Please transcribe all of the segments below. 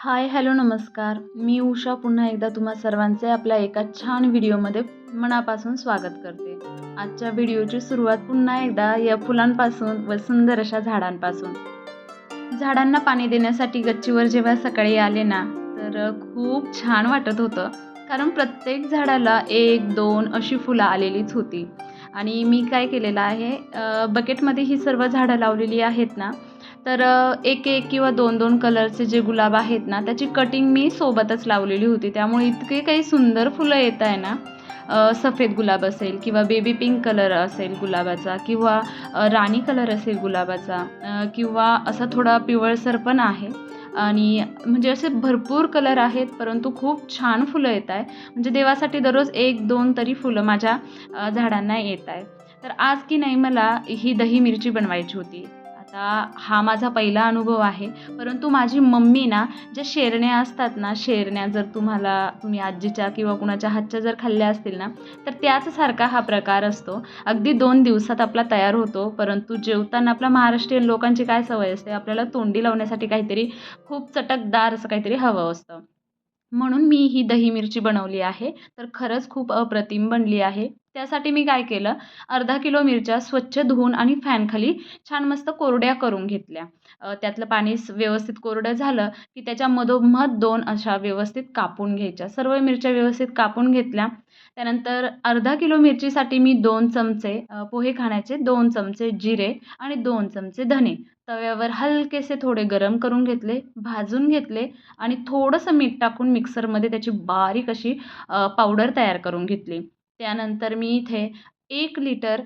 Hi hello नमस्कार. मी उषा पुन्हा एकदा तुम्हा सर्वांचे आपल्या एका छान व्हिडिओमध्ये मनापासून स्वागत करते. आजच्या व्हिडिओची सुरुवात पुन्हा एकदा या फुलांपासून व सुंदर अशा झाडांपासून. झाडांना पाणी देण्यासाठी गच्चीवर जेव्हा सकाळी आले ना तर खूप छान वाटत होतं. कारण प्रत्येक झाडाला एक दोन अशी फुलं आलेलीच होती. आणि मी काय केलेलं आहे बकेटमध्ये ही सर्व झाडं लावलेली आहेत ना तर एक एक किंवा दोन दोन कलरचे जे गुलाब आहेत ना त्याची कटिंग मी सोबतच लावलेली होती. त्यामुळे इतके काही सुंदर फुलं येत आहे ना सफेद गुलाब असेल किंवा बेबी पिंक कलर असेल गुलाबाचा किंवा राणी कलर असेल गुलाबाचा किंवा असा थोडा पिवळसर पण आहे. आणि म्हणजे असे भरपूर कलर आहेत परंतु खूप छान फुलं येत आहे. म्हणजे देवासाठी दररोज एक दोन तरी फुलं माझ्या झाडांना येत आहे. तर आज की नाही मला ही दही मिरची बनवायची होती. आता हा माझा पहिला अनुभव आहे. परंतु माझी मम्मी ना ज्या शेरण्या असतात ना शेरण्या जर तुम्हाला तुम्ही आजीच्या किंवा कुणाच्या हातच्या जर खाल्ल्या असतील ना तर त्याचसारखा हा प्रकार असतो. अगदी दोन दिवसात आपला तयार होतो परंतु जेवताना आपल्या महाराष्ट्रीयन लोकांची काय सवय असते? आपल्याला तोंडी लावण्यासाठी काहीतरी खूप चटकदार असं काहीतरी हवं असतं. म्हणून मी ही दही मिरची बनवली आहे. तर खरंच खूप अप्रतिम बनली आहे. त्यासाठी मी काय केलं? अर्धा किलो मिरच्या स्वच्छ धुवून आणि फॅनखाली छान मस्त कोरड्या करून घेतल्या. त्यातलं पाणी व्यवस्थित कोरडं झालं की त्याच्या मधोमध दोन अशा व्यवस्थित कापून घ्यायच्या. सर्व मिरच्या व्यवस्थित कापून घेतल्या. त्यानंतर अर्धा किलो मिरचीसाठी मी दोन चमचे पोहे खाण्याचे दोन चमचे जिरे आणि दोन चमचे धने. तव्यावर हलकेसे थोडे गरम करून घेतले भाजून घेतले आणि थोडंसं मीठ टाकून मिक्सरमध्ये त्याची बारीक अशी पावडर तयार करून घेतली. त्यानंतर मी इथे एक लिटर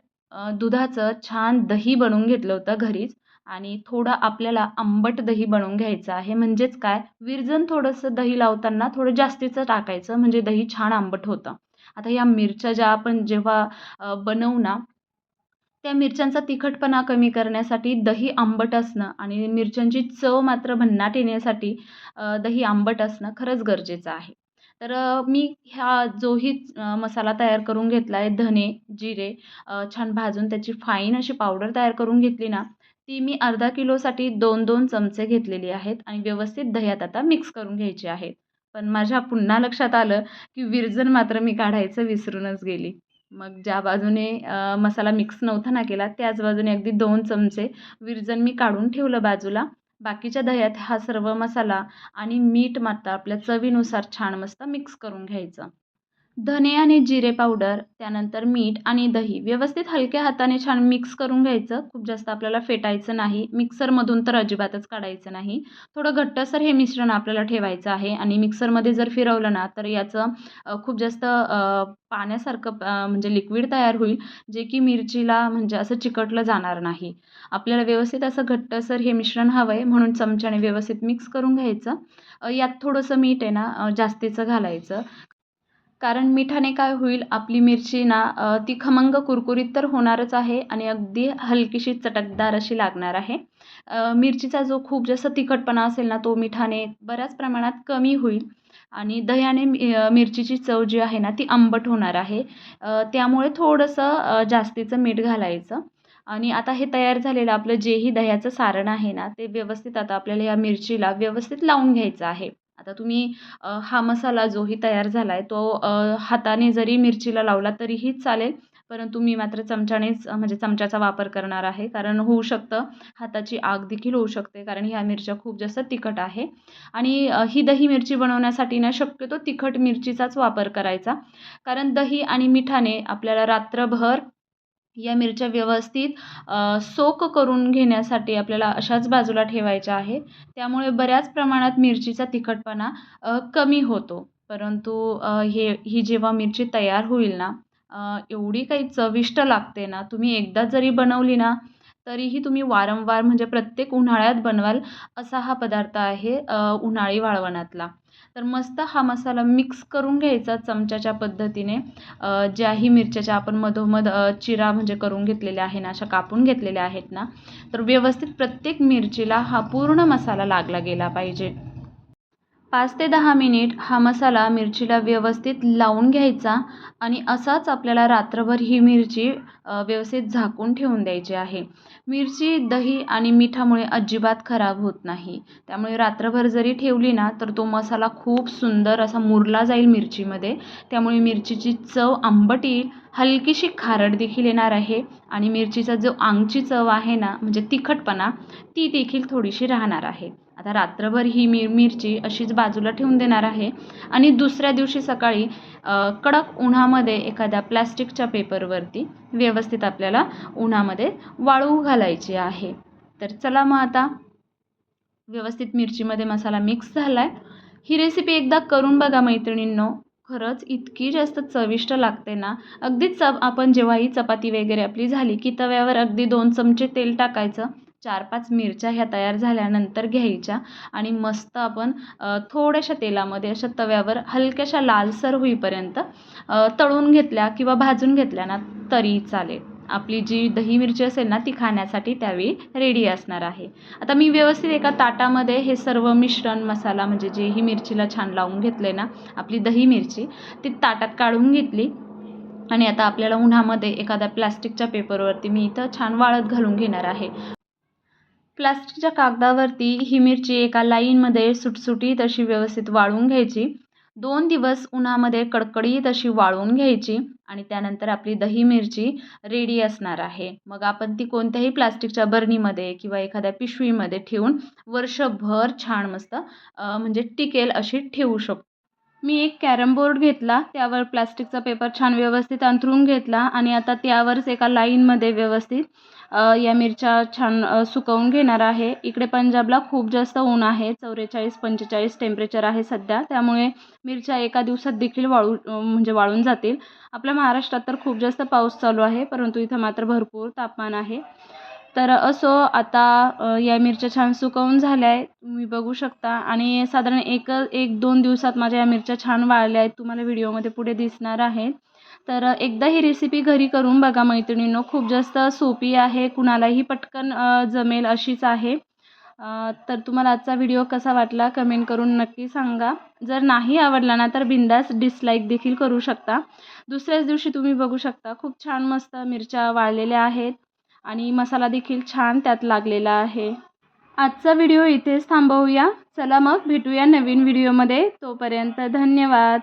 दुधाचं छान दही बनवून घेतलं होतं घरीच आणि थोडं आपल्याला आंबट दही बनवून घ्यायचं आहे. म्हणजेच काय? विरजण थोडंसं दही लावताना थोडं जास्तीचं टाकायचं म्हणजे दही छान आंबट होतं. आता या मिरच्या ज्या आपण जेव्हा बनवू ना त्या मिरच्यांचा तिखटपणा कमी करण्यासाठी दही आंबट असणं आणि मिरच्यांची चव मात्र भन्नाट येण्यासाठी दही आंबट असणं खरंच गरजेचं आहे. तर मी ह्या जोही मसाला तयार करून घेतला आहे धने जिरे छान भाजून त्याची फाईन अशी पावडर तयार करून घेतली ना ती मी अर्धा किलोसाठी दोन दोन चमचे घेतलेली आहेत आणि व्यवस्थित दह्यात आता मिक्स करून घ्यायची आहेत. पण माझ्या पुन्हा लक्षात आलं की विरजन मात्र मी काढायचं विसरूनच गेली. मग ज्या बाजूने मसाला मिक्स नव्हता ना केला त्याच बाजूने अगदी दोन चमचे विरजन मी काढून ठेवलं बाजूला. बाकीच्या दह्यात हा सर्व मसाला आणि मीठ मात्र आपल्या चवीनुसार छान मस्त मिक्स करून घ्यायचं. धने आणि जिरे पावडर त्यानंतर मीठ आणि दही. व्यवस्थित हलक्या हाताने छान मिक्स करून घ्यायचं. खूप जास्त आपल्याला फेटायचं नाही. मिक्सरमधून तर अजिबातच काढायचं नाही. थोडं घट्टसर हे मिश्रण आपल्याला ठेवायचं आहे आणि मिक्सरमध्ये जर फिरवलं ना तर याचं खूप जास्त पाण्यासारखं म्हणजे लिक्विड तयार होईल जे की मिरचीला म्हणजे असं चिकटलं जाणार नाही. आपल्याला व्यवस्थित असं घट्टसर हे मिश्रण हवं आहे म्हणून चमच्याने व्यवस्थित मिक्स करून घ्यायचं. यात थोडंसं मीठ आहे ना जास्तीचं घालायचं. कारण मिठाने काय होईल आपली मिरची ना ती खमंग कुरकुरीत तर होणारच आहे आणि अगदी हलकीशी चटकदार अशी लागणार आहे. मिरचीचा जो खूप जास्त तिखटपणा असेल ना तो मिठाने बऱ्याच प्रमाणात कमी होईल आणि दह्याने मिरचीची चव जी आहे ना ती आंबट होणार आहे. त्यामुळे थोडंसं जास्तीचं मीठ घालायचं आणि आता हे तयार झालेलं आपलं जेही दह्याचं सारण आहे ना ते व्यवस्थित आता आपल्याला या मिरचीला व्यवस्थित लावून घ्यायचं आहे. आता तुम्ही हा मसाला जोही तयार झाला आहे तो हाताने जरी मिरचीला लावला तरीही चालेल परंतु मी मात्र चमच्यानेच म्हणजे चमच्याचा वापर करणार आहे. कारण होऊ शकतं हाताची आग देखील होऊ शकते कारण ह्या मिरच्या खूप जास्त तिखट आहे. आणि ही दही मिरची बनवण्यासाठी ना शक्यतो तिखट मिरचीचाच वापर करायचा. कारण दही आणि मिठाने आपल्याला रात्रभर या मिरच्या व्यवस्थित सोक करून घेण्यासाठी आपल्याला अशाच बाजूला ठेवायच्या आहे त्यामुळे बऱ्याच प्रमाणात मिरचीचा तिखटपणा कमी होतो. परंतु हे ही जेव्हा मिरची तयार होईल ना एवढी काही चविष्ट लागते ना तुम्ही एकदा जरी बनवली ना तरीही तुम्ही वारंवार म्हणजे प्रत्येक उन्हाळ्यात बनवाल असा हा पदार्थ आहे उन्हाळी वाळवणातला. तर मस्त हा मसाला मिक्स करून घ्यायचा चमच्याच्या पद्धतीने. ज्याही मिरच्याच्या आपण मधोमध चिरा म्हणजे करून घेतलेल्या आहे ना अशा कापून घेतलेल्या आहेत ना तर व्यवस्थित प्रत्येक मिरचीला हा पूर्ण मसाला लागला गेला पाहिजे. पाच ते दहा मिनिट हा मसाला मिरचीला व्यवस्थित लावून घ्यायचा आणि असाच आपल्याला रात्रभर ही मिरची व्यवस्थित झाकून ठेवून द्यायची आहे. मिरची दही आणि मिठामुळे अजिबात खराब होत नाही. त्यामुळे रात्रभर जरी ठेवली ना तर तो मसाला खूप सुंदर असा मुरला जाईल मिरचीमध्ये. त्यामुळे मिरचीची चव आंबट येईल हलकीशी खारट देखील येणार आहे आणि मिरचीचा जो आंगची चव आहे ना म्हणजे तिखटपणा ती देखील थोडीशी राहणार आहे. आता रात्रभर ही मिर मिरची अशीच बाजूला ठेवून देणार आहे आणि दुसऱ्या दिवशी सकाळी कडक उन्हामध्ये एखाद्या प्लॅस्टिकच्या पेपरवरती व्यवस्थित आपल्याला उन्हामध्ये वाळू घालायची आहे. तर चला मग आता व्यवस्थित मिरचीमध्ये मसाला मिक्स झाला आहे ही रेसिपी एकदा करून बघा मैत्रिणींनो. खरंच इतकी जास्त चविष्ट लागते ना. अगदीच चप आपण जेव्हा ही चपाती वगैरे आपली झाली की तव्यावर अगदी दोन चमचे तेल टाकायचं चार पाच मिरच्या ह्या तयार झाल्यानंतर घ्यायच्या आणि मस्त आपण थोड्याशा तेलामध्ये अशा तव्यावर हलक्याशा लालसर होईपर्यंत तळून घेतल्या किंवा भाजून घेतल्या ना तरी चालेल. आपली जी दही मिरची असेल ना ती खाण्यासाठी त्यावेळी रेडी असणार आहे. आता मी व्यवस्थित एका ताटामध्ये हे सर्व मिश्रण मसाला म्हणजे जे ही मिरचीला छान लावून घेतले ना आपली दही मिरची ती ताटात काढून घेतली. आणि आता आपल्याला उन्हामध्ये एखाद्या प्लास्टिकच्या पेपरवरती मी इथं छान वाळत घालून घेणार आहे. प्लास्टिकच्या कागदावरती ही मिरची एका लाईनमध्ये सुटसुटीत अशी व्यवस्थित वाळून घ्यायची. दोन दिवस उन्हामध्ये कडकडीत अशी वाळून घ्यायची आणि त्यानंतर आपली दही मिरची रेडी असणार आहे. मग आपण ती कोणत्याही प्लास्टिकच्या बरणीमध्ये किंवा एखाद्या पिशवीमध्ये ठेवून वर्षभर छान मस्त म्हणजे टिकेल अशी ठेवू शकतो. मी एक कॅरम बोर्ड घेतला त्यावर प्लास्टिकचा पेपर छान व्यवस्थित अंथरून घेतला आणि आता त्यावरच एका लाईनमध्ये व्यवस्थित या मिरच्या छान सुकवून घेणार आहे. इकडे पंजाबला खूप जास्त ऊन आहे. चौवेचाळीस पंचेचाळीस टेम्परेचर आहे सध्या. त्यामुळे मिरच्या एका दिवसात देखील वाळू म्हणजे वाळून जातील. आपल्या महाराष्ट्रात तर खूप जास्त पाऊस चालू आहे परंतु इथं मात्र भरपूर तापमान आहे. तर असो आता या मिरच्या छान सुकवून झाल्या आहे तुम्ही बघू शकता. आणि साधारण एक एक दोन दिवसात माझ्या या मिरच्या छान वाळल्या आहेत. तुम्हाला व्हिडिओमध्ये पुढे दिसणार आहेत तर एकदा ही रेसिपी घरी करून बघा मैत्रिणींनो खूप जास्त सोपी आहे कुणालाही पटकन जमेल अशीच आहे. तर तुम्हाला आजचा व्हिडिओ कसा वाटला कमेंट करून नक्की सांगा. जर नाही आवडला ना तर बिंदास डिसलाईक देखील करू शकता. दुसऱ्याच दिवशी तुम्ही बघू शकता खूप छान मस्त मिरच्या वाळलेल्या आहेत आणि मसाला देखील छान त्यात लागलेला आहे. आजचा व्हिडिओ इथेच थांबवूया. चला मग भेटूया नवीन व्हिडिओमध्ये तोपर्यंत धन्यवाद.